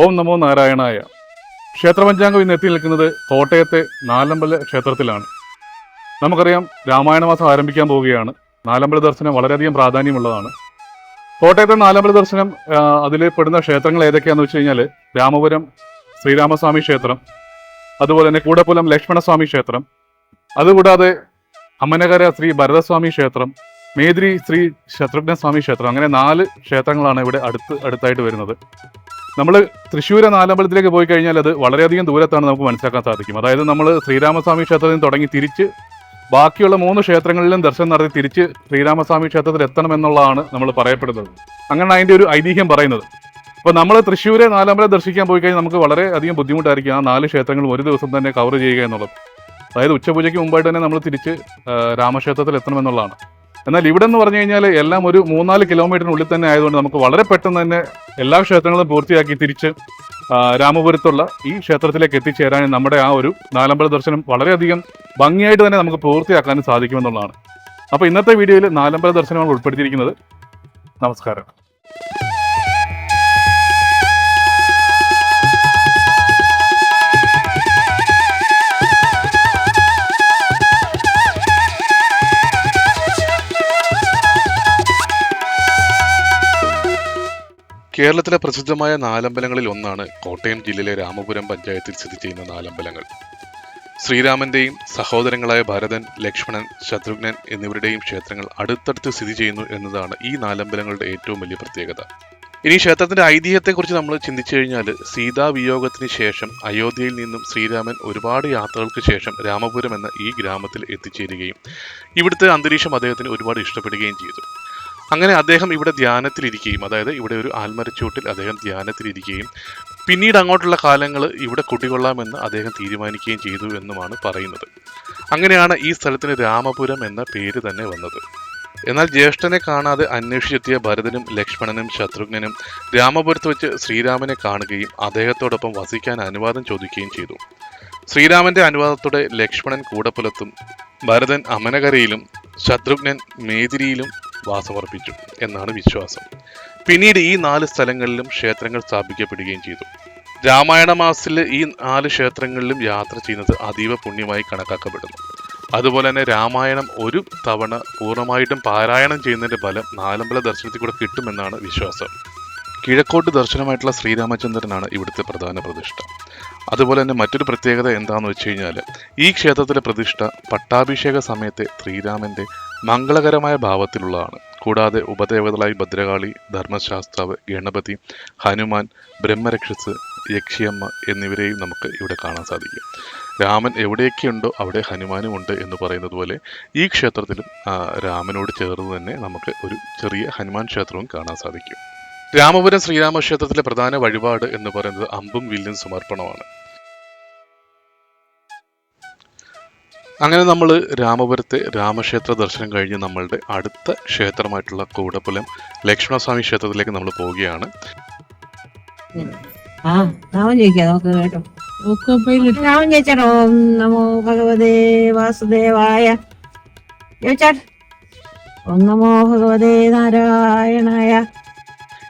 ഓം നമോ നാരായണായ. ക്ഷേത്രപഞ്ചാംഗം ഇന്ന് എത്തി നിൽക്കുന്നത് കോട്ടയത്തെ നാലമ്പല ക്ഷേത്രത്തിലാണ്. നമുക്കറിയാം രാമായണമാസം ആരംഭിക്കാൻ പോവുകയാണ്. നാലമ്പല ദർശനം വളരെയധികം പ്രാധാന്യമുള്ളതാണ്. കോട്ടയത്തെ നാലമ്പല ദർശനം അതിൽ പെടുന്ന ക്ഷേത്രങ്ങൾ ഏതൊക്കെയാണെന്ന് വെച്ച് കഴിഞ്ഞാൽ രാമപുരം ശ്രീരാമസ്വാമി ക്ഷേത്രം അതുപോലെ തന്നെ കൂടപ്പുലം ലക്ഷ്മണസ്വാമി ക്ഷേത്രം അതുകൂടാതെ അമ്മനകര ശ്രീ ഭരതസ്വാമി ക്ഷേത്രം മേദ്രി ശ്രീ ശത്രുഘ്നസ്വാമി ക്ഷേത്രം അങ്ങനെ നാല് ക്ഷേത്രങ്ങളാണ് ഇവിടെ അടുത്ത് അടുത്തായിട്ട് വരുന്നത്. നമ്മൾ തൃശ്ശൂര നാലമ്പലത്തിലേക്ക് പോയി കഴിഞ്ഞാൽ അത് വളരെയധികം ദൂരത്താണ് നമുക്ക് മനസ്സിലാക്കാൻ സാധിക്കും. അതായത് നമ്മൾ ശ്രീരാമസ്വാമി ക്ഷേത്രത്തിൽ നിന്ന് തുടങ്ങി തിരിച്ച് ബാക്കിയുള്ള മൂന്ന് ക്ഷേത്രങ്ങളിലും ദർശനം നടത്തി തിരിച്ച് ശ്രീരാമസ്വാമി ക്ഷേത്രത്തിൽ എത്തണം എന്നുള്ളതാണ് നമ്മൾ പറയപ്പെടുന്നത്. അങ്ങനെ അതിന്റെ ഒരു ഐതിഹ്യം പറയുന്നത്. അപ്പോൾ നമ്മൾ തൃശ്ശൂരെ നാലമ്പലം ദർശിക്കാൻ പോയി കഴിഞ്ഞാൽ നമുക്ക് വളരെ അധികം ബുദ്ധിമുട്ടായിരിക്കും ആ നാല് ക്ഷേത്രങ്ങളും ഒരു ദിവസം തന്നെ കവർ ചെയ്യുക എന്നുള്ളത്. അതായത് ഉച്ചപൂജയ്ക്ക് മുമ്പായിട്ട് തന്നെ നമ്മൾ തിരിച്ച് രാമക്ഷേത്രത്തിൽ രാമക്ഷേത്രത്തിൽ എത്തണമെന്നുള്ളതാണ് എന്നാൽ ഇവിടെ എന്ന് പറഞ്ഞു കഴിഞ്ഞാൽ എല്ലാം ഒരു മൂന്നാൽ കിലോമീറ്ററിനുള്ളിൽ തന്നെ ആയതുകൊണ്ട് നമുക്ക് വളരെ പെട്ടെന്ന് തന്നെ എല്ലാ ക്ഷേത്രങ്ങളും പൂർത്തിയാക്കി തിരിച്ച് രാമപുരത്തുള്ള ഈ ക്ഷേത്രത്തിലേക്ക് എത്തിച്ചേരാൻ നമ്മുടെ ആ ഒരു നാലമ്പല ദർശനം വളരെയധികം ഭംഗിയായിട്ട് തന്നെ നമുക്ക് പൂർത്തിയാക്കാനും സാധിക്കുമെന്നുള്ളതാണ്. അപ്പോൾ ഇന്നത്തെ വീഡിയോയിൽ നാലമ്പല ദർശനമാണ് ഉൾപ്പെടുത്തിയിരിക്കുന്നത്. നമസ്കാരം. കേരളത്തിലെ പ്രസിദ്ധമായ നാലമ്പലങ്ങളിൽ ഒന്നാണ് കോട്ടയം ജില്ലയിലെ രാമപുരം പഞ്ചായത്തിൽ സ്ഥിതി ചെയ്യുന്ന നാലമ്പലങ്ങൾ. ശ്രീരാമന്റെയും സഹോദരങ്ങളായ ഭരതൻ ലക്ഷ്മണൻ ശത്രുഘ്നൻ എന്നിവരുടെയും ക്ഷേത്രങ്ങൾ അടുത്തടുത്ത് സ്ഥിതി ചെയ്യുന്നു എന്നതാണ് ഈ നാലമ്പലങ്ങളുടെ ഏറ്റവും വലിയ പ്രത്യേകത. ഇനി ക്ഷേത്രത്തിന്റെ ഐതിഹ്യത്തെക്കുറിച്ച് നമ്മൾ ചിന്തിച്ചു കഴിഞ്ഞാൽ സീതാ വിയോഗത്തിന് ശേഷം അയോധ്യയിൽ നിന്നും ശ്രീരാമൻ ഒരുപാട് യാത്രകൾക്ക് ശേഷം രാമപുരം എന്ന ഈ ഗ്രാമത്തിൽ എത്തിച്ചേരുകയും ഇവിടുത്തെ അന്തരീക്ഷം അദ്ദേഹത്തിന് ഒരുപാട് ഇഷ്ടപ്പെടുകയും ചെയ്തു. അങ്ങനെ അദ്ദേഹം ഇവിടെ ധ്യാനത്തിലിരിക്കുകയും അതായത് ഇവിടെ ഒരു ആൽമരച്ചൂട്ടിൽ അദ്ദേഹം ധ്യാനത്തിലിരിക്കുകയും പിന്നീട് അങ്ങോട്ടുള്ള കാലങ്ങൾ ഇവിടെ കുടികൊള്ളാമെന്ന് അദ്ദേഹം തീരുമാനിക്കുകയും ചെയ്തു എന്നുമാണ് പറയുന്നത്. അങ്ങനെയാണ് ഈ സ്ഥലത്തിന് രാമപുരം എന്ന പേര് തന്നെ വന്നത്. എന്നാൽ ജ്യേഷ്ഠനെ കാണാതെ അന്വേഷിച്ചെത്തിയ ഭരതനും ലക്ഷ്മണനും ശത്രുഘ്നനും രാമപുരത്ത് വെച്ച് ശ്രീരാമനെ കാണുകയും അദ്ദേഹത്തോടൊപ്പം വസിക്കാൻ അനുവാദം ചോദിക്കുകയും ചെയ്തു. ശ്രീരാമന്റെ അനുവാദത്തോടെ ലക്ഷ്മണൻ കൂടപ്പുലത്തും ഭരതൻ അമനകരയിലും ശത്രുഘ്നൻ മേദിരിയിലും വാസമർപ്പിച്ചു എന്നാണ് വിശ്വാസം. പിന്നീട് ഈ നാല് സ്ഥലങ്ങളിലും ക്ഷേത്രങ്ങൾ സ്ഥാപിക്കപ്പെടുകയും ചെയ്തു. രാമായണ മാസത്തിൽ ഈ നാല് ക്ഷേത്രങ്ങളിലും യാത്ര ചെയ്യുന്നത് അതീവ പുണ്യമായി കണക്കാക്കപ്പെടുന്നു. അതുപോലെ തന്നെ രാമായണം ഒരു തവണ പൂർണമായിട്ടും പാരായണം ചെയ്യുന്നതിന്റെ ഫലം നാലമ്പല ദർശനത്തിൽ കൂടെ കിട്ടുമെന്നാണ് വിശ്വാസം. കിഴക്കോട്ട് ദർശനമായിട്ടുള്ള ശ്രീരാമചന്ദ്രനാണ് ഇവിടുത്തെ പ്രധാന പ്രതിഷ്ഠ. അതുപോലെ തന്നെ മറ്റൊരു പ്രത്യേകത എന്താണെന്ന് വെച്ച് കഴിഞ്ഞാൽ ഈ ക്ഷേത്രത്തിലെ പ്രതിഷ്ഠ പട്ടാഭിഷേക സമയത്തെ ശ്രീരാമന്റെ മംഗളകരമായ ഭാവത്തിലുള്ളതാണ്. കൂടാതെ ഉപദേവതകളായി ഭദ്രകാളി ധർമ്മശാസ്താവ് ഗണപതി ഹനുമാൻ ബ്രഹ്മരക്ഷസ് യക്ഷിയമ്മ എന്നിവരെയും നമുക്ക് ഇവിടെ കാണാൻ സാധിക്കും. രാമൻ എവിടെയൊക്കെയുണ്ടോ അവിടെ ഹനുമാനും ഉണ്ട് എന്ന് പറയുന്നത് പോലെ ഈ ക്ഷേത്രത്തിലും രാമനോട് ചേർന്ന് തന്നെ നമുക്ക് ഒരു ചെറിയ ഹനുമാൻ ക്ഷേത്രവും കാണാൻ സാധിക്കും. രാമപുരം ശ്രീരാമക്ഷേത്രത്തിലെ പ്രധാന വഴിപാട് എന്ന് പറയുന്നത് അമ്പും വില്ലും സമർപ്പണമാണ്. അങ്ങനെ നമ്മൾ രാമപുരത്തെ രാമക്ഷേത്ര ദർശനം കഴിഞ്ഞ് നമ്മളുടെ അടുത്ത ക്ഷേത്രമായിട്ടുള്ള കൂടപ്പുലം ലക്ഷ്മണസ്വാമി ക്ഷേത്രത്തിലേക്ക് നമ്മൾ പോവുകയാണ്. ആ നാമം വാസുദേവായ. ഭഗവതേ നാരായണായ.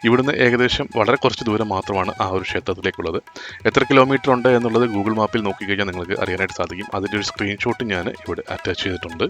ഇവിടുന്ന് ഏകദേശം വളരെ കുറച്ച് ദൂരം മാത്രമാണ് ആ ഒരു ക്ഷേത്രത്തിലേക്കുള്ളത്. എത്ര കിലോമീറ്റർ ഉണ്ട് എന്നുള്ളത് ഗൂഗിൾ മാപ്പിൽ നോക്കിക്കഴിഞ്ഞാൽ നിങ്ങൾക്ക് അറിയാനായിട്ട് സാധിക്കും. അതിന്റെ ഒരു സ്ക്രീൻഷോട്ട് ഞാൻ ഇവിടെ അറ്റാച്ച് ചെയ്തിട്ടുണ്ട്.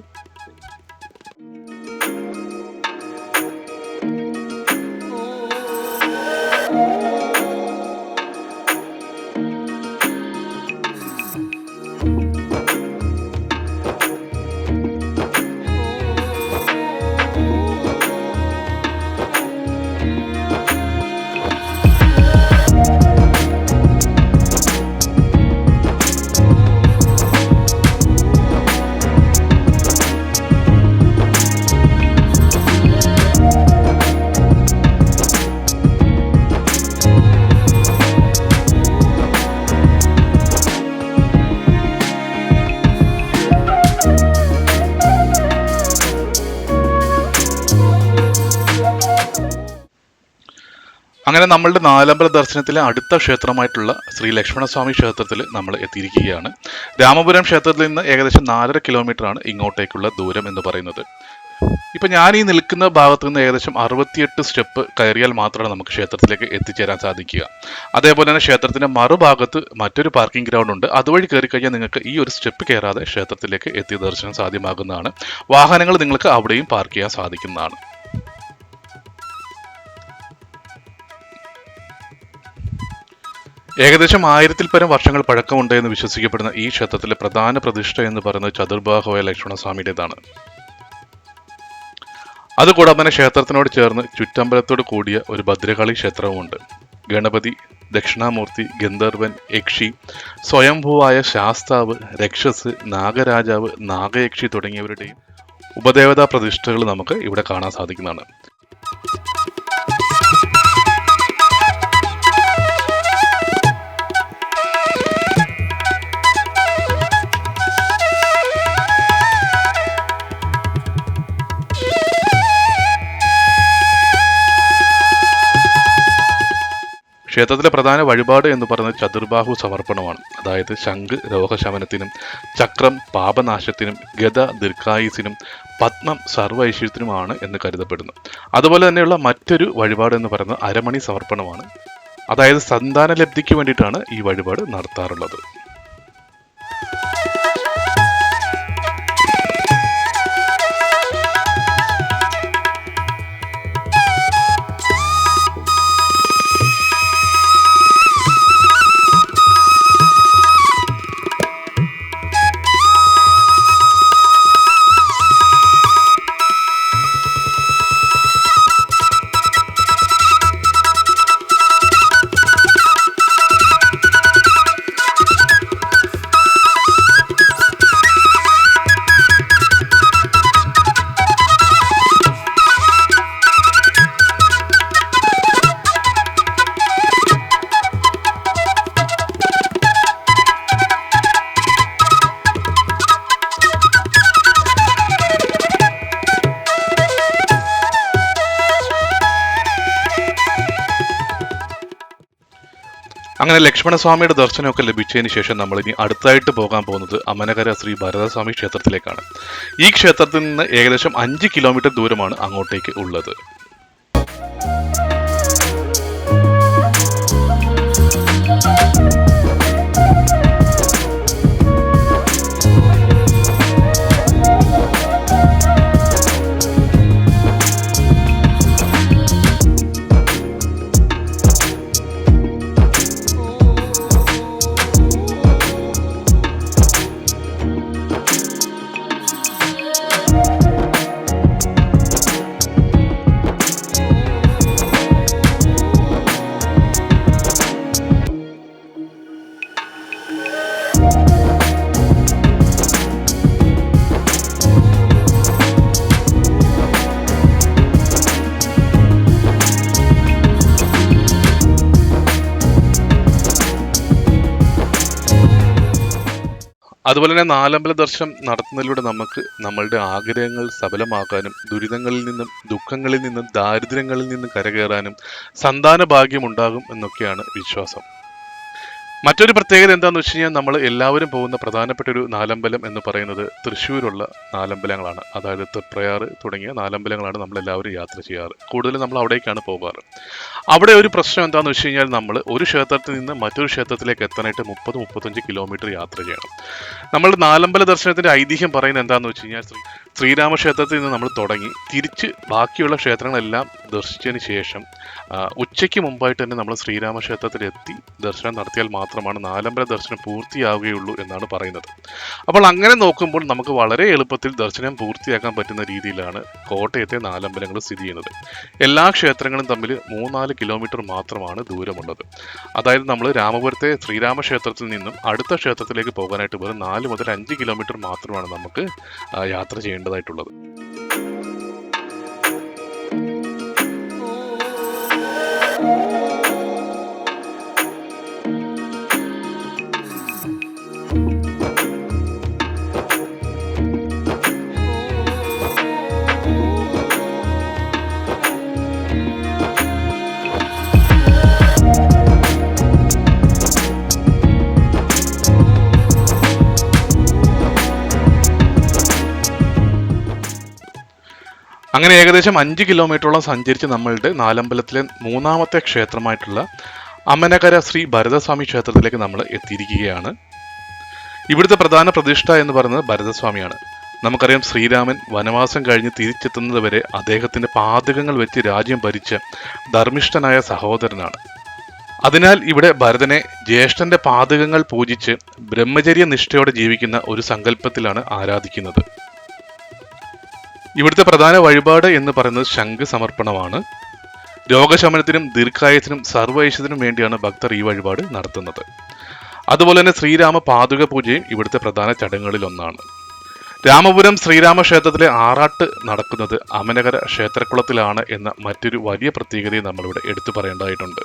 അങ്ങനെ നമ്മളുടെ നാലമ്പല ദർശനത്തിലെ അടുത്ത ക്ഷേത്രമായിട്ടുള്ള ശ്രീ ലക്ഷ്മണസ്വാമി ക്ഷേത്രത്തിൽ നമ്മൾ എത്തിയിരിക്കുകയാണ്. രാമപുരം ക്ഷേത്രത്തിൽ നിന്ന് ഏകദേശം നാലര കിലോമീറ്റർ ആണ് ഇങ്ങോട്ടേക്കുള്ള ദൂരം എന്ന് പറയുന്നത്. ഇപ്പൊ ഞാൻ ഈ നിൽക്കുന്ന ഭാഗത്ത് നിന്ന് ഏകദേശം അറുപത്തിയെട്ട് സ്റ്റെപ്പ് കയറിയാൽ മാത്രമാണ് നമുക്ക് ക്ഷേത്രത്തിലേക്ക് എത്തിച്ചേരാൻ സാധിക്കുക. അതേപോലെ തന്നെ ക്ഷേത്രത്തിന്റെ മറുഭാഗത്ത് മറ്റൊരു പാർക്കിംഗ് ഗ്രൗണ്ട് ഉണ്ട്. അതുവഴി കയറി കഴിഞ്ഞാൽ നിങ്ങൾക്ക് ഈ ഒരു സ്റ്റെപ്പ് കയറാതെ ക്ഷേത്രത്തിലേക്ക് എത്തി ദർശനം സാധ്യമാകുന്നതാണ്. വാഹനങ്ങൾ നിങ്ങൾക്ക് അവിടെയും പാർക്ക് ചെയ്യാൻ സാധിക്കുന്നതാണ്. ഏകദേശം ആയിരത്തിൽ പരം വർഷങ്ങൾ പഴക്കമുണ്ട് എന്ന് വിശ്വസിക്കപ്പെടുന്ന ഈ ക്ഷേത്രത്തിലെ പ്രധാന പ്രതിഷ്ഠ എന്ന് പറയുന്നത് ചതുർബാഹുവായ ലക്ഷ്മണസ്വാമിയുടേതാണ്. അതുകൂടാതെ തന്നെ ക്ഷേത്രത്തിനോട് ചേർന്ന് ചുറ്റമ്പലത്തോട് കൂടിയ ഒരു ഭദ്രകാളി ക്ഷേത്രവുമുണ്ട്. ഗണപതി ദക്ഷിണാമൂർത്തി ഗന്ധർവൻ യക്ഷി സ്വയംഭൂവായ ശാസ്താവ് രക്ഷസ് നാഗരാജാവ് നാഗയക്ഷി തുടങ്ങിയവരുടെയും ഉപദേവതാ പ്രതിഷ്ഠകൾ നമുക്ക് ഇവിടെ കാണാൻ സാധിക്കുന്നതാണ്. ക്ഷേത്രത്തിലെ പ്രധാന വഴിപാട് എന്ന് പറയുന്നത് ചതുർബാഹു സമർപ്പണമാണ്. അതായത് ശംഖ് രോഗശമനത്തിനും ചക്രം പാപനാശത്തിനും ഗത ദീർഘായുസിനും പത്മം സർവൈശ്വര്യത്തിനുമാണ് എന്ന് കരുതപ്പെടുന്നു. അതുപോലെ തന്നെയുള്ള മറ്റൊരു വഴിപാട് എന്ന് പറയുന്നത് അരമണി സമർപ്പണമാണ്. അതായത് സന്താന ലബ്ധിക്ക് വേണ്ടിയിട്ടാണ് ഈ വഴിപാട് നടത്താറുള്ളത്. അങ്ങനെ ലക്ഷ്മണസ്വാമിയുടെ ദർശനമൊക്കെ ലഭിച്ചതിന് ശേഷം നമ്മൾ ഇനി അടുത്തായിട്ട് പോകാൻ പോകുന്നത് അമനകര ശ്രീ ഭരതസ്വാമി ക്ഷേത്രത്തിലേക്കാണ്. ഈ ക്ഷേത്രത്തിൽ നിന്ന് ഏകദേശം അഞ്ച് കിലോമീറ്റർ ദൂരമാണ് അങ്ങോട്ടേക്ക് ഉള്ളത്. അതുപോലെ തന്നെ നാലമ്പല ദർശനം നടത്തുന്നതിലൂടെ നമുക്ക് നമ്മളുടെ ആഗ്രഹങ്ങൾ സഫലമാക്കാനും ദുരിതങ്ങളിൽ നിന്നും ദുഃഖങ്ങളിൽ നിന്നും ദാരിദ്ര്യങ്ങളിൽ നിന്നും കരകയറാനും സന്താന ഭാഗ്യം ഉണ്ടാകും എന്നൊക്കെയാണ് വിശ്വാസം. മറ്റൊരു പ്രത്യേകത എന്താണെന്ന് വെച്ച് കഴിഞ്ഞാൽ നമ്മൾ എല്ലാവരും പോകുന്ന പ്രധാനപ്പെട്ട ഒരു നാലമ്പലം എന്ന് പറയുന്നത് തൃശ്ശൂരുള്ള നാലമ്പലങ്ങളാണ്. അതായത് തൃപ്രയാറ് തുടങ്ങിയ നാലമ്പലങ്ങളാണ് നമ്മൾ എല്ലാവരും യാത്ര ചെയ്യാറ്. കൂടുതലും നമ്മൾ അവിടേക്കാണ് പോകാറ്. അവിടെ ഒരു പ്രശ്നം എന്താണെന്ന് വെച്ച് കഴിഞ്ഞാൽ നമ്മൾ ഒരു ക്ഷേത്രത്തിൽ നിന്ന് മറ്റൊരു ക്ഷേത്രത്തിലേക്ക് എത്താനായിട്ട് മുപ്പത് മുപ്പത്തഞ്ച് കിലോമീറ്റർ യാത്ര ചെയ്യണം. നമ്മൾ നാലമ്പല ദർശനത്തിന്റെ ഐതിഹ്യം പറയുന്നത് എന്താണെന്ന് വെച്ച് കഴിഞ്ഞാൽ ശ്രീ ശ്രീരാമക്ഷേത്രത്തിൽ നിന്ന് നമ്മൾ തുടങ്ങി. തിരിച്ച് ബാക്കിയുള്ള ക്ഷേത്രങ്ങളെല്ലാം ദർശിച്ചതിന് ശേഷം ഉച്ചയ്ക്ക് മുമ്പായിട്ട് തന്നെ നമ്മൾ ശ്രീരാമക്ഷേത്രത്തിൽ എത്തി ദർശനം നടത്തിയാൽ മാത്രമാണ് നാലമ്പല ദർശനം പൂർത്തിയാവുകയുള്ളൂ എന്നാണ് പറയുന്നത്. അപ്പോൾ അങ്ങനെ നോക്കുമ്പോൾ നമുക്ക് വളരെ എളുപ്പത്തിൽ ദർശനം പൂർത്തിയാക്കാൻ പറ്റുന്ന രീതിയിലാണ് കോട്ടയത്തെ നാലമ്പലങ്ങൾ സ്ഥിതി ചെയ്യുന്നത്. എല്ലാ ക്ഷേത്രങ്ങളും തമ്മിൽ മൂന്നാൽ കിലോമീറ്റർ മാത്രമാണ് ദൂരമുള്ളത്. അതായത് നമ്മൾ രാമപുരത്തെ ശ്രീരാമക്ഷേത്രത്തിൽ നിന്നും അടുത്ത ക്ഷേത്രത്തിലേക്ക് പോകാനായിട്ട് വെറും നാല് മുതൽ അഞ്ച് കിലോമീറ്റർ മാത്രമാണ് നമുക്ക് യാത്ര ചെയ്യേണ്ടതായിട്ടുള്ളത്. അങ്ങനെ ഏകദേശം അഞ്ച് കിലോമീറ്ററോളം സഞ്ചരിച്ച് നമ്മളുടെ നാലമ്പലത്തിലെ മൂന്നാമത്തെ ക്ഷേത്രമായിട്ടുള്ള അമനകര ശ്രീ ഭരതസ്വാമി ക്ഷേത്രത്തിലേക്ക് നമ്മൾ എത്തിയിരിക്കുകയാണ്. ഇവിടുത്തെ പ്രധാന പ്രതിഷ്ഠ എന്ന് പറയുന്നത് ഭരതസ്വാമിയാണ്. നമുക്കറിയാം ശ്രീരാമൻ വനവാസം കഴിഞ്ഞ് തിരിച്ചെത്തുന്നത് വരെ അദ്ദേഹത്തിന്റെ പാതകങ്ങൾ വെച്ച് രാജ്യം ഭരിച്ച ധർമ്മിഷ്ഠനായ സഹോദരനാണ്. അതിനാൽ ഇവിടെ ഭരതനെ ജ്യേഷ്ഠന്റെ പാതകങ്ങൾ പൂജിച്ച് ബ്രഹ്മചര്യ നിഷ്ഠയോടെ ജീവിക്കുന്ന ഒരു സങ്കല്പത്തിലാണ് ആരാധിക്കുന്നത്. ഇവിടുത്തെ പ്രധാന വഴിപാട് എന്ന് പറയുന്നത് ശംഖ് സമർപ്പണമാണ് രോഗശമനത്തിനും ദീർഘായുസിനും സർവൈശ്വരത്തിനും വേണ്ടിയാണ് ഭക്തർ ഈ വഴിപാട് നടത്തുന്നത്. അതുപോലെ തന്നെ ശ്രീരാമ പാതുക പൂജയും ഇവിടുത്തെ പ്രധാന ചടങ്ങുകളിൽ ഒന്നാണ് രാമപുരം ശ്രീരാമ ക്ഷേത്രത്തിലെ ആറാട്ട് നടക്കുന്നത് അമനകര ക്ഷേത്രക്കുളത്തിലാണ് എന്ന മറ്റൊരു വലിയ പ്രത്യേകതയും നമ്മളിവിടെ എടുത്തു പറയേണ്ടതായിട്ടുണ്ട്.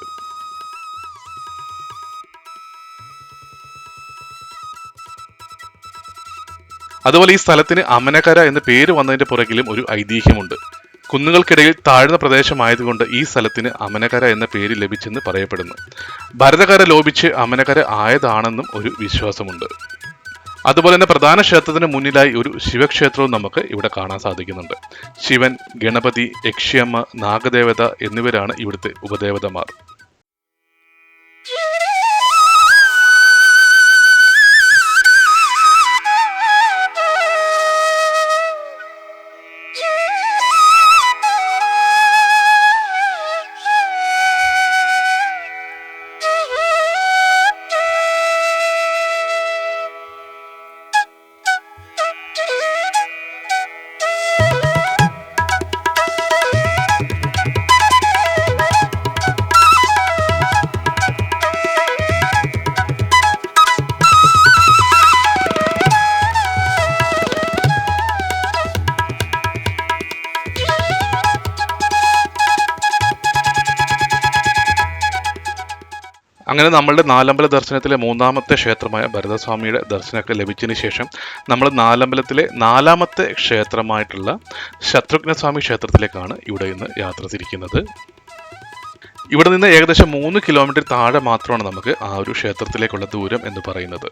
അതുപോലെ ഈ സ്ഥലത്തിന് അമനകര എന്ന പേര് വന്നതിന്റെ പുറകിലും ഒരു ഐതിഹ്യമുണ്ട്. കുന്നുകൾക്കിടയിൽ താഴ്ന്ന പ്രദേശമായതുകൊണ്ട് ഈ സ്ഥലത്തിന് അമനകര എന്ന പേര് ലഭിച്ചെന്ന് പറയപ്പെടുന്നു. ഭരതകര ലോപിച്ച് അമനകര ആയതാണെന്നും ഒരു വിശ്വാസമുണ്ട്. അതുപോലെ തന്നെ പ്രധാന ക്ഷേത്രത്തിന് മുന്നിലായി ഒരു ശിവക്ഷേത്രവും നമുക്ക് ഇവിടെ കാണാൻ സാധിക്കുന്നുണ്ട്. ശിവൻ ഗണപതി യക്ഷിയമ്മ നാഗദേവത എന്നിവരാണ് ഇവിടുത്തെ ഉപദേവതമാർ. അങ്ങനെ നമ്മളുടെ നാലമ്പല ദർശനത്തിലെ മൂന്നാമത്തെ ക്ഷേത്രമായ ഭരതസ്വാമിയുടെ ദർശനമൊക്കെ ലഭിച്ചതിന് ശേഷം നമ്മൾ നാലമ്പലത്തിലെ നാലാമത്തെ ക്ഷേത്രമായിട്ടുള്ള ശത്രുഘ്നസ്വാമി ക്ഷേത്രത്തിലേക്കാണ് ഇവിടെ ഇന്ന് യാത്ര തിരിക്കുന്നത്. ഇവിടെ നിന്ന് ഏകദേശം മൂന്ന് കിലോമീറ്റർ താഴെ മാത്രമാണ് നമുക്ക് ആ ഒരു ക്ഷേത്രത്തിലേക്കുള്ള ദൂരം എന്ന് പറയുന്നത്.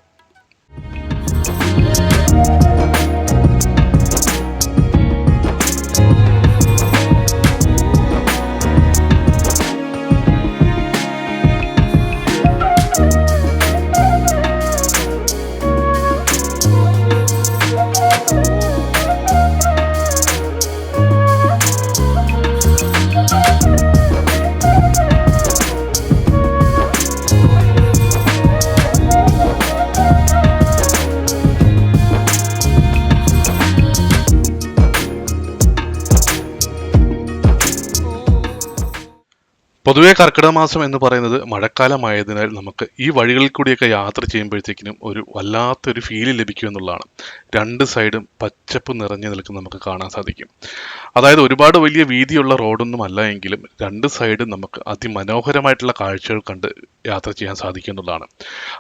പൊതുവെ കർക്കിടക മാസം എന്ന് പറയുന്നത് മഴക്കാലമായതിനാൽ നമുക്ക് ഈ വഴികളിൽ കൂടിയൊക്കെ യാത്ര ചെയ്യുമ്പോഴത്തേക്കിനും ഒരു വല്ലാത്തൊരു ഫീൽ ലഭിക്കും എന്നുള്ളതാണ്. രണ്ട് സൈഡും പച്ചപ്പ് നിറഞ്ഞു നിൽക്കുന്ന നമുക്ക് കാണാൻ സാധിക്കും. അതായത് ഒരുപാട് വലിയ വീതിയുള്ള റോഡൊന്നും അല്ല എങ്കിലും രണ്ട് സൈഡും നമുക്ക് അതിമനോഹരമായിട്ടുള്ള കാഴ്ചകൾ കണ്ട് യാത്ര ചെയ്യാൻ സാധിക്കും എന്നുള്ളതാണ്.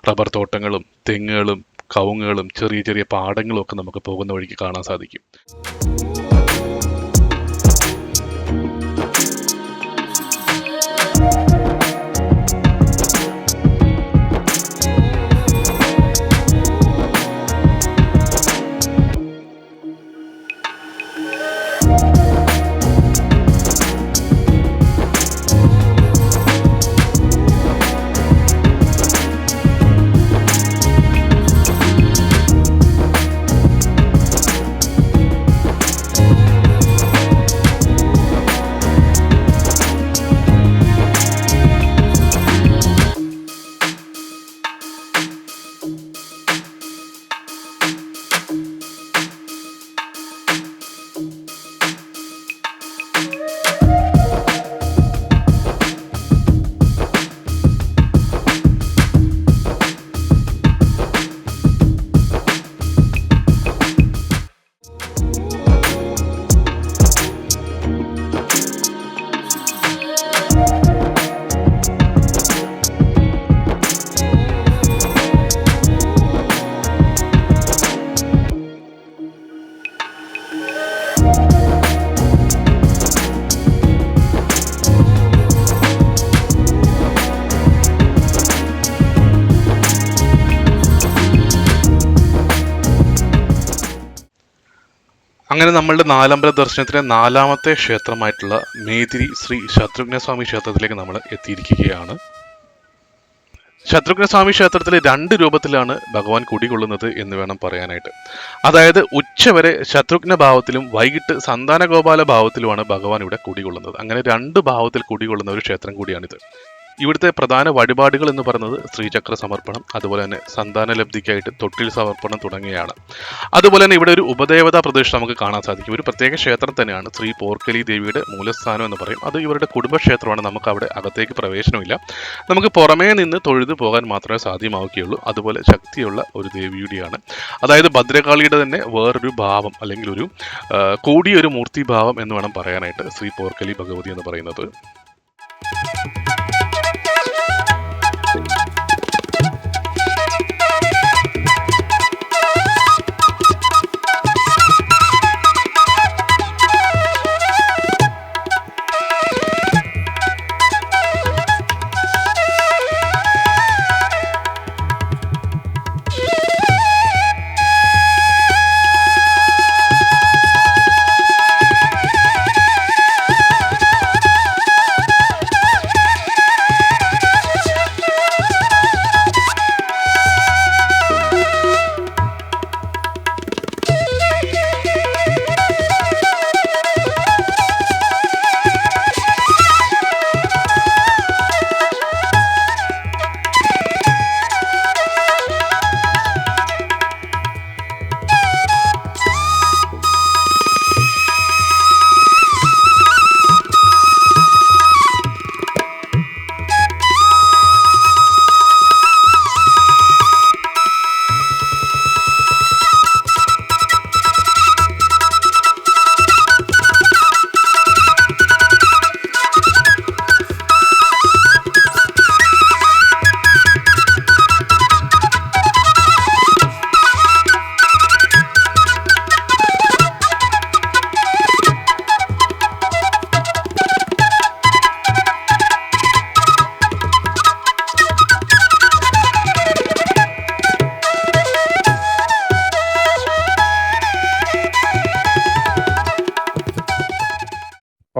റബ്ബർ തോട്ടങ്ങളും തെങ്ങുകളും കവുങ്ങുകളും ചെറിയ ചെറിയ പാടങ്ങളും ഒക്കെ നമുക്ക് പോകുന്ന വഴിക്ക് കാണാൻ സാധിക്കും. നമ്മളുടെ നാലമ്പല ദർശനത്തിലെ നാലാമത്തെ ക്ഷേത്രമായിട്ടുള്ള മേതിരി ശ്രീ ശത്രുഘ്നസ്വാമി ക്ഷേത്രത്തിലേക്ക് നമ്മൾ എത്തിയിരിക്കുകയാണ്. ശത്രുഘ്നസ്വാമി ക്ഷേത്രത്തിൽ രണ്ട് രൂപത്തിലാണ് ഭഗവാൻ കുടികൊള്ളുന്നത് എന്ന് വേണം പറയാനായിട്ട്. അതായത് ഉച്ചവരെ ശത്രുഘ്ന ഭാവത്തിലും വൈകിട്ട് സന്താനഗോപാല ഭാവത്തിലുമാണ് ഭഗവാൻ ഇവിടെ കുടികൊള്ളുന്നത്. അങ്ങനെ രണ്ട് ഭാവത്തിൽ കുടികൊള്ളുന്ന ഒരു ക്ഷേത്രം കൂടിയാണിത്. ഇവിടുത്തെ പ്രധാന വഴിപാടുകൾ എന്ന് പറയുന്നത് ശ്രീചക്ര സമർപ്പണം അതുപോലെ തന്നെ സന്താന ലബ്ധിക്കായിട്ട് തൊട്ടിൽ സമർപ്പണം തുടങ്ങിയാണ് അതുപോലെ തന്നെ ഇവിടെ ഒരു ഉപദേവതാ പ്രദേശം നമുക്ക് കാണാൻ സാധിക്കും. ഒരു പ്രത്യേക ക്ഷേത്രം തന്നെയാണ്. ശ്രീ പോർക്കലി ദേവിയുടെ മൂലസ്ഥാനം എന്ന് പറയും. അത് ഇവരുടെ കുടുംബക്ഷേത്രമാണ്. നമുക്ക് അവിടെ അകത്തേക്ക് പ്രവേശനമില്ല. നമുക്ക് പുറമേ നിന്ന് തൊഴുതു പോകാൻ മാത്രമേ സാധ്യമാവുകയുള്ളൂ. അതുപോലെ ശക്തിയുള്ള ഒരു ദേവിയുടെയാണ്. അതായത് ഭദ്രകാളിയുടെ തന്നെ വേറൊരു ഭാവം അല്ലെങ്കിൽ ഒരു കൂടിയൊരു മൂർത്തിഭാവം എന്ന് വേണം പറയാനായിട്ട് ശ്രീ പോർക്കലി ഭഗവതി എന്ന് പറയുന്നത്.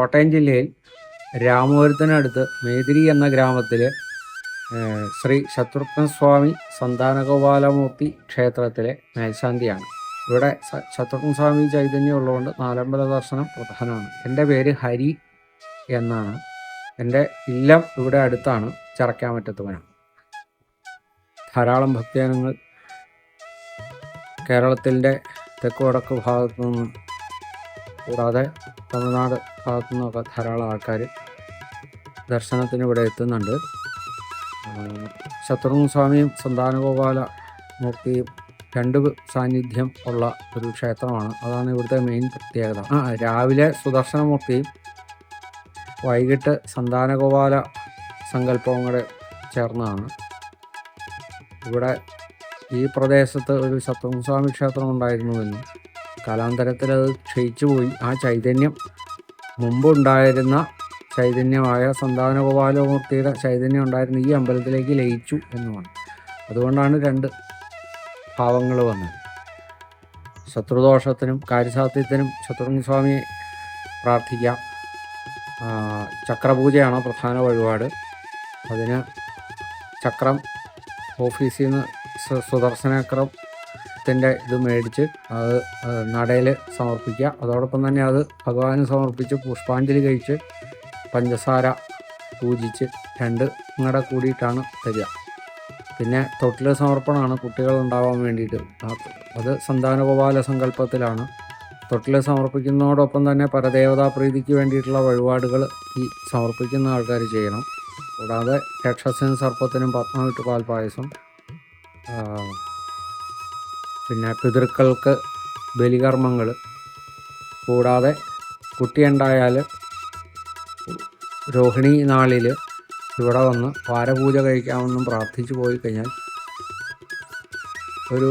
കോട്ടയം ജില്ലയിൽ രാമപുരത്തിനടുത്ത് മേതിരി എന്ന ഗ്രാമത്തിൽ ശ്രീ ശത്രുഘ്ന സ്വാമി സന്താനഗോപാലമൂർത്തി ക്ഷേത്രത്തിലെ മേൽശാന്തിയാണ്. ഇവിടെ ശത്രുഘ്ന സ്വാമി ചൈതന്യം ഉള്ളതുകൊണ്ട് നാലമ്പല ദർശനം പ്രധാനമാണ്. എന്റെ പേര് ഹരി എന്നാണ്. എന്റെ ഇല്ലം ഇവിടെ അടുത്താണ് ചറക്കാമറ്റത്തുമന ധാരാളം ഭക്തജനങ്ങൾ കേരളത്തിന്റെ തെക്ക് വടക്ക് ഭാഗത്തു നിന്നും കൂടാതെ തമിഴ്നാട് ഭാഗത്തു നിന്നൊക്കെ ധാരാളം ആൾക്കാർ ദർശനത്തിന് ഇവിടെ എത്തുന്നുണ്ട്. ശത്രുഘ്ന സ്വാമിയും സന്താനഗോപാല മൂർത്തിയും രണ്ട് സാന്നിധ്യം ഉള്ള ഒരു ക്ഷേത്രമാണ്. അതാണ് ഇവിടുത്തെ മെയിൻ പ്രത്യേകത. ആ രാവിലെ സുദർശനമൂർത്തിയും വൈകിട്ട് സന്താനഗോപാല സങ്കല്പവും കൂടെ ചേർന്നതാണ്. ഇവിടെ ഈ പ്രദേശത്ത് ഒരു ശത്രുഘ്ന സ്വാമി ക്ഷേത്രം ഉണ്ടായിരുന്നുവെന്നും കാലാന്തരത്തിൽ അത് ക്ഷയിച്ചു പോയി ആ ചൈതന്യം മുമ്പുണ്ടായിരുന്ന ചൈതന്യമായ സന്താനഗോപാലമൂർത്തിയുടെ ചൈതന്യം ഉണ്ടായിരുന്ന ഈ അമ്പലത്തിലേക്ക് ലയിച്ചു എന്നുമാണ്. അതുകൊണ്ടാണ് രണ്ട് ഭാവങ്ങൾ വന്നത്. ശത്രുദോഷത്തിനും കാര്യസാധ്യത്തിനും ശത്രുഘ്ന സ്വാമിയെ പ്രാർത്ഥിക്കാം ചക്രപൂജയാണ് പ്രധാന വഴിപാട്. അതിന് ചക്രം ഓഫീസിൽ നിന്ന് സു- ചക്രത്തിന്റെ ഇത് മേടിച്ച് അത് നടയിൽ സമർപ്പിക്കുക. അതോടൊപ്പം തന്നെ അത് ഭഗവാന് സമർപ്പിച്ച് പുഷ്പാഞ്ജലി കഴിച്ച് പഞ്ചസാര പൂജിച്ച് രണ്ട് ഇങ്ങടെ കൂടിയിട്ടാണ് തരിക. പിന്നെ തൊട്ടിൽ സമർപ്പണമാണ് കുട്ടികൾ ഉണ്ടാവാൻ വേണ്ടിയിട്ട്. അത് സന്താനഗോപാല സങ്കല്പത്തിലാണ്. തൊട്ടിൽ സമർപ്പിക്കുന്നതോടൊപ്പം തന്നെ പരദേവതാ പ്രീതിക്ക് വേണ്ടിയിട്ടുള്ള വഴിപാടുകൾ ഈ സമർപ്പിക്കുന്ന ആൾക്കാർ ചെയ്യണം. കൂടാതെ രക്ഷസിനും സർപ്പത്തിനും പത്മവിട്ട് പാൽപ്പായസം പിന്നെ പിതൃക്കൾക്ക് ബലികർമ്മങ്ങൾ. കൂടാതെ കുട്ടിയുണ്ടായാൽ രോഹിണി നാളിൽ ഇവിടെ വന്ന് വാരപൂജ കഴിക്കാമെന്നും പ്രാർത്ഥിച്ചു പോയി കഴിഞ്ഞാൽ ഒരു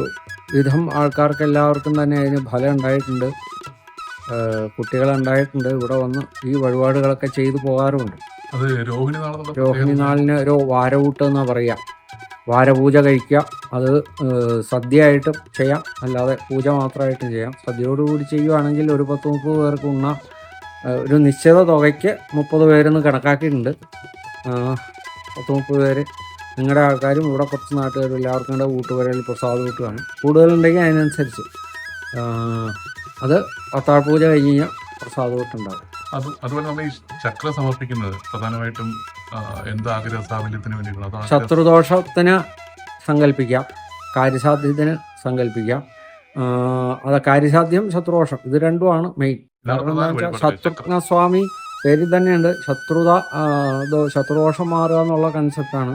വിധം ആൾക്കാർക്ക് എല്ലാവർക്കും തന്നെ അതിന് ഫലം ഉണ്ടായിട്ടുണ്ട്. കുട്ടികളുണ്ടായിട്ടുണ്ട് ഇവിടെ വന്ന് ഈ വഴിപാടുകളൊക്കെ ചെയ്തു പോകാറുമുണ്ട്. രോഹിണി നാളിന് ഒരു വാരവൂട്ട് എന്നാ പറയുക വാരപൂജ കഴിക്കുക. അത് സദ്യയായിട്ടും ചെയ്യാം. അല്ലാതെ പൂജ മാത്രമായിട്ടും ചെയ്യാം. സദ്യയോടുകൂടി ചെയ്യുവാണെങ്കിൽ ഒരു പത്ത് മുപ്പത് പേർക്ക് ഉണ്ണാം ഒരു നിശ്ചിത തുകയ്ക്ക് മുപ്പത് പേരെന്ന് കണക്കാക്കിയിട്ടുണ്ട്. പത്ത് മുപ്പത് പേര് നിങ്ങളുടെ ആൾക്കാരും ഇവിടെ കുറച്ച് നാട്ടുകാരും എല്ലാവർക്കും കൂടെ കൂട്ടുപരയിൽ പ്രസാദം കിട്ടുകയാണ് കൂടുതലുണ്ടെങ്കിൽ അതിനനുസരിച്ച്. അത് അത് അത്താഴപൂജ കഴിഞ്ഞ് കഴിഞ്ഞാൽ പ്രസാദം കിട്ടുണ്ടാവും അത് അതുപോലെ നമ്മൾ ഈ ചക്ര സമർപ്പിക്കുന്നത് പ്രധാനമായിട്ടും എന്ത് ആഗ്രഹ സാഫല്യത്തിന് വേണ്ടിയിട്ടുള്ള ശത്രുദോഷത്തിന് സങ്കല്പിക്കാം കാര്യസാധ്യത്തിന് സങ്കല്പിക്കാം അത് കാര്യസാധ്യം ശത്രുദോഷം. ഇത് രണ്ടുമാണ് മെയിൻ കാരണം. ശത്രുഘ്ന സ്വാമി പേരിൽ തന്നെയുണ്ട്. ശത്രുത ശത്രുദോഷം മാറുക എന്നുള്ള കൺസെപ്റ്റാണ്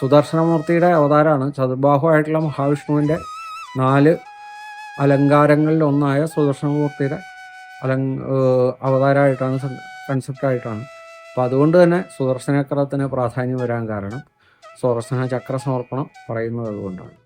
സുദർശനമൂർത്തിയുടെ അവതാരമാണ്. ചതുർബാഹുവായിട്ടുള്ള മഹാവിഷ്ണുവിന്റെ നാല് അലങ്കാരങ്ങളിൽ ഒന്നായ സുദർശനമൂർത്തിയുടെ അലങ് അവതാരമായിട്ടാണ് കൺസെപ്റ്റായിട്ടാണ് അപ്പം അതുകൊണ്ട് തന്നെ സുദർശനചക്രത്തിന് പ്രാധാന്യം വരാൻ കാരണം സുദർശന ചക്ര സമർപ്പണം പറയുന്നത് അതുകൊണ്ടാണ്.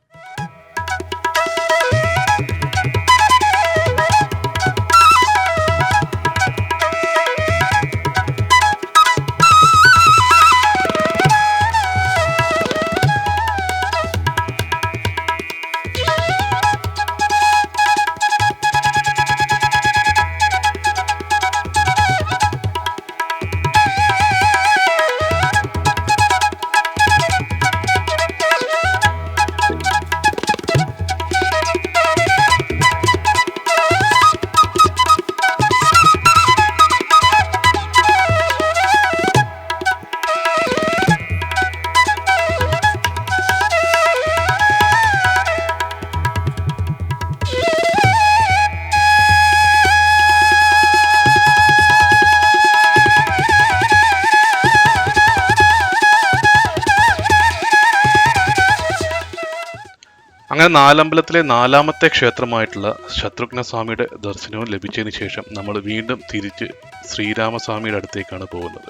അങ്ങനെ നാലമ്പലത്തിലെ നാലാമത്തെ ക്ഷേത്രമായിട്ടുള്ള ശത്രുഘ്ന സ്വാമിയുടെ ദർശനവും ലഭിച്ചതിന് ശേഷം നമ്മൾ വീണ്ടും തിരിച്ച് ശ്രീരാമസ്വാമിയുടെ അടുത്തേക്കാണ് പോകുന്നത്.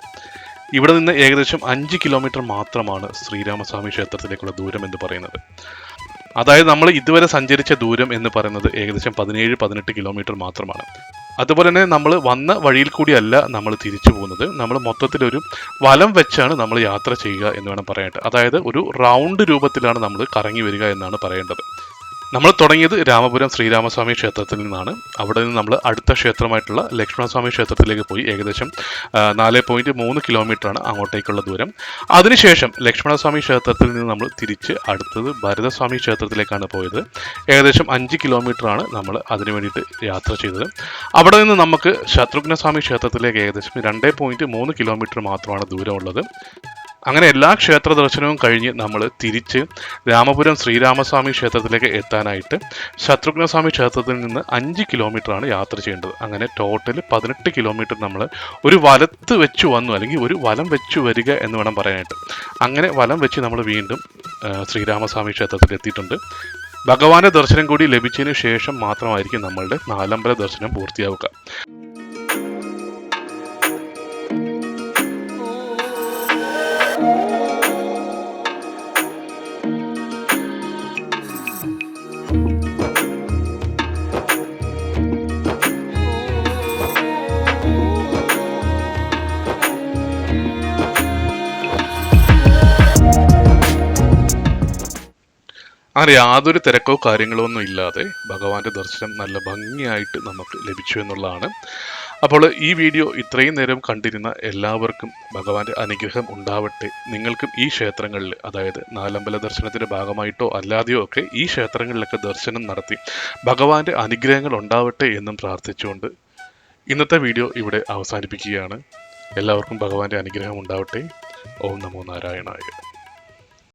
ഇവിടെ നിന്ന് ഏകദേശം അഞ്ച് കിലോമീറ്റർ മാത്രമാണ് ശ്രീരാമസ്വാമി ക്ഷേത്രത്തിലേക്കുള്ള ദൂരം എന്ന് പറയുന്നത്. അതായത് നമ്മൾ ഇതുവരെ സഞ്ചരിച്ച ദൂരം എന്ന് പറയുന്നത് ഏകദേശം പതിനേഴ് പതിനെട്ട് കിലോമീറ്റർ മാത്രമാണ്. അതുപോലെ തന്നെ നമ്മൾ വന്ന വഴിയിൽ കൂടിയല്ല നമ്മൾ തിരിച്ചു പോകുന്നത്. നമ്മൾ മൊത്തത്തിലൊരു വലം വെച്ചാണ് നമ്മൾ യാത്ര ചെയ്യുക എന്ന് വേണം പറയട്ടെ അതായത് ഒരു റൗണ്ട് രൂപത്തിലാണ് നമ്മൾ കറങ്ങി വരിക എന്നാണ് പറയേണ്ടത്. നമ്മൾ തുടങ്ങിയത് രാമപുരം ശ്രീരാമസ്വാമി ക്ഷേത്രത്തിൽ നിന്നാണ്. അവിടെ നിന്ന് നമ്മൾ അടുത്ത ക്ഷേത്രമായിട്ടുള്ള ലക്ഷ്മണസ്വാമി ക്ഷേത്രത്തിലേക്ക് പോയി. ഏകദേശം നാല് പോയിന്റ് മൂന്ന് കിലോമീറ്ററാണ് അങ്ങോട്ടേക്കുള്ള ദൂരം. അതിനുശേഷം ലക്ഷ്മണസ്വാമി ക്ഷേത്രത്തിൽ നിന്ന് നമ്മൾ തിരിച്ച് അടുത്തത് ഭരതസ്വാമി ക്ഷേത്രത്തിലേക്കാണ് പോയത്. ഏകദേശം അഞ്ച് കിലോമീറ്ററാണ് നമ്മൾ അതിനു വേണ്ടിയിട്ട് യാത്ര ചെയ്തത്. അവിടെ നിന്ന് നമുക്ക് ശത്രുഘ്നസ്വാമി ക്ഷേത്രത്തിലേക്ക് ഏകദേശം രണ്ട് മൂന്ന് കിലോമീറ്റർ മാത്രമാണ് ദൂരമുള്ളത്. അങ്ങനെ എല്ലാ ക്ഷേത്ര ദർശനവും കഴിഞ്ഞ് നമ്മൾ തിരിച്ച് രാമപുരം ശ്രീരാമസ്വാമി ക്ഷേത്രത്തിലേക്ക് എത്താനായിട്ട് ശത്രുഘ്നസ്വാമി ക്ഷേത്രത്തിൽ നിന്ന് അഞ്ച് കിലോമീറ്ററാണ് യാത്ര ചെയ്യേണ്ടത്. അങ്ങനെ ടോട്ടൽ പതിനെട്ട് കിലോമീറ്റർ നമ്മൾ ഒരു വലത്ത് വെച്ച് വന്നു അല്ലെങ്കിൽ ഒരു വലം വെച്ച് വരിക എന്ന് വേണം പറയാനായിട്ട്. അങ്ങനെ വലം വെച്ച് നമ്മൾ വീണ്ടും ശ്രീരാമസ്വാമി ക്ഷേത്രത്തിൽ എത്തിയിട്ടുണ്ട്. ഭഗവാന്റെ ദർശനം കൂടി ലഭിച്ചതിന് ശേഷം മാത്രമായിരിക്കും നമ്മളുടെ നാലമ്പല ദർശനം പൂർത്തിയാവുക. അങ്ങനെ യാതൊരു തിരക്കോ കാര്യങ്ങളോ ഒന്നും ഇല്ലാതെ ഭഗവാന്റെ ദർശനം നല്ല ഭംഗിയായിട്ട് നമുക്ക് ലഭിച്ചു എന്നുള്ളതാണ്. അപ്പോൾ ഈ വീഡിയോ ഇത്രയും നേരം കണ്ടിരുന്ന എല്ലാവർക്കും ഭഗവാന്റെ അനുഗ്രഹം ഉണ്ടാവട്ടെ. നിങ്ങൾക്കും ഈ ക്ഷേത്രങ്ങളിൽ അതായത് നാലമ്പല ദർശനത്തിന്റെ ഭാഗമായിട്ടോ അല്ലാതെയോ ഒക്കെ ഈ ക്ഷേത്രങ്ങളിലൊക്കെ ദർശനം നടത്തി ഭഗവാന്റെ അനുഗ്രഹങ്ങൾ ഉണ്ടാവട്ടെ എന്നും പ്രാർത്ഥിച്ചുകൊണ്ട് ഇന്നത്തെ വീഡിയോ ഇവിടെ അവസാനിപ്പിക്കുകയാണ്. എല്ലാവർക്കും ഭഗവാന്റെ അനുഗ്രഹം ഉണ്ടാവട്ടെ. ഓം നമോ നാരായണായ.